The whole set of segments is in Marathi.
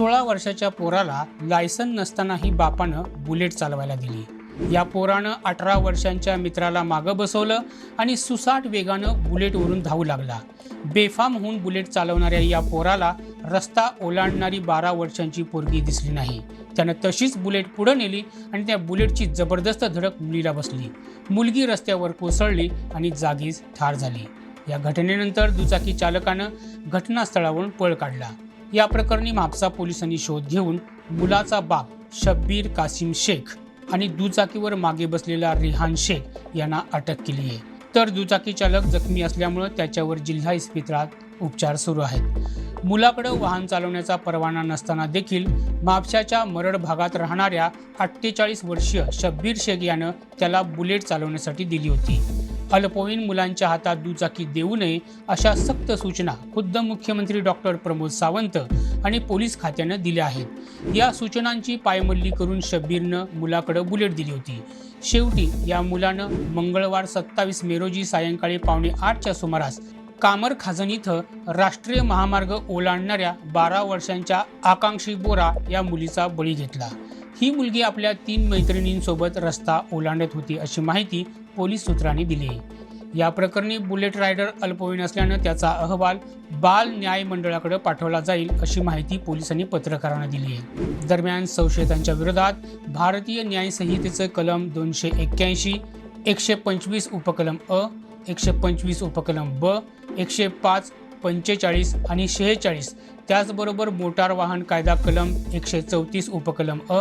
सोळा वर्षाच्या पोराला लायसन नसतानाही बापानं बुलेट चालवायला दिली. या पोरानं अठरा वर्षांच्या मित्राला मागं बसवलं आणि सुसाट वेगानं बुलेटवरून धावू लागला. बेफाम होऊन बुलेट चालवणाऱ्या या पोराला रस्ता ओलांडणारी बारा वर्षांची पोरगी दिसली नाही. त्यानं तशीच बुलेट पुढं नेली आणि त्या बुलेटची जबरदस्त धडक मुलीला बसली. मुलगी रस्त्यावर कोसळली आणि जागीच ठार झाली. या घटनेनंतर दुचाकी चालकानं घटनास्थळावरून पळ काढला. या प्रकरणी म्हापसा पोलिसांनी शोध घेऊन मुलाचा बाप शब्बीर कासिम शेख आणि दुचाकीवर मागे बसलेला रिहान शेख यांना अटक केली आहे. तर दुचाकी चालक जखमी असल्यामुळे त्याच्यावर जिल्हा इस्पितळात उपचार सुरू आहेत. मुलाकडे वाहन चालवण्याचा परवाना नसताना देखील म्हापशाच्या मरड भागात राहणाऱ्या अठ्ठेचाळीस वर्षीय शब्बीर शेख यानं त्याला बुलेट चालवण्यासाठी दिली होती. अल्पवयीन मुलांच्या हातात दुचाकी देऊ नये अशा सक्त सूचना खुद्द मुख्यमंत्री डॉक्टर प्रमोद सावंत आणि पोलीस खात्यानं दिल्या आहेत. या सूचनांची पायमल्ली करून शब्बीरनं मुलाकडं बुलेट दिली होती. शेवटी या मुलानं मंगळवार सत्तावीस मे रोजी सायंकाळी पावणे आठच्या सुमारास कामर खाजन इथं राष्ट्रीय महामार्ग ओलांडणाऱ्या बारा वर्षांच्या आकांक्षी बोरा या मुलीचा बळी घेतला. ही मुलगी आपल्या तीन मैत्रिणींसोबत रस्ता ओलांडत होती अशी माहिती पोलीस सूत्रांनी दिली. आहे या प्रकरणी बुलेट रायडर अल्पवयीन असल्यानं त्याचा अहवाल बाल न्याय मंडळाकडे पाठवला जाईल अशी माहिती पोलिसांनी पत्रकारांना दिली. आहे दरम्यान संशयितांच्या विरोधात भारतीय न्याय संहितेचं कलम दोनशे एक्क्याऐंशी एकशे पंचवीस उपकलम अ एकशे पंचवीस उपकलम ब एकशे पाच पंचेचाळीस आणि शेहेचाळीस. त्याचबरोबर मोटार वाहन कायदा कलम एकशे चौतीस उपकलम अ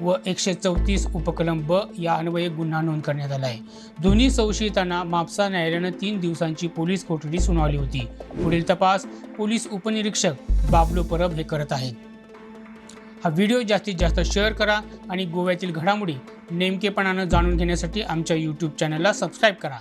व एकशे चौतीस उपकलम ब या अन्वये गुन्हा नोंद करण्यात आला आहे. दोन्ही संशयितांना म्हापसा न्यायालयानं तीन दिवसांची पोलीस कोठडी सुनावली होती. पुढील तपास पोलीस उपनिरीक्षक बाबलू परब हे करत आहेत. हा व्हिडिओ जास्तीत जास्त शेअर करा आणि गोव्यातील घडामोडी नेमकेपणानं जाणून घेण्यासाठी आमच्या यूट्यूब चॅनलला सबस्क्राईब करा.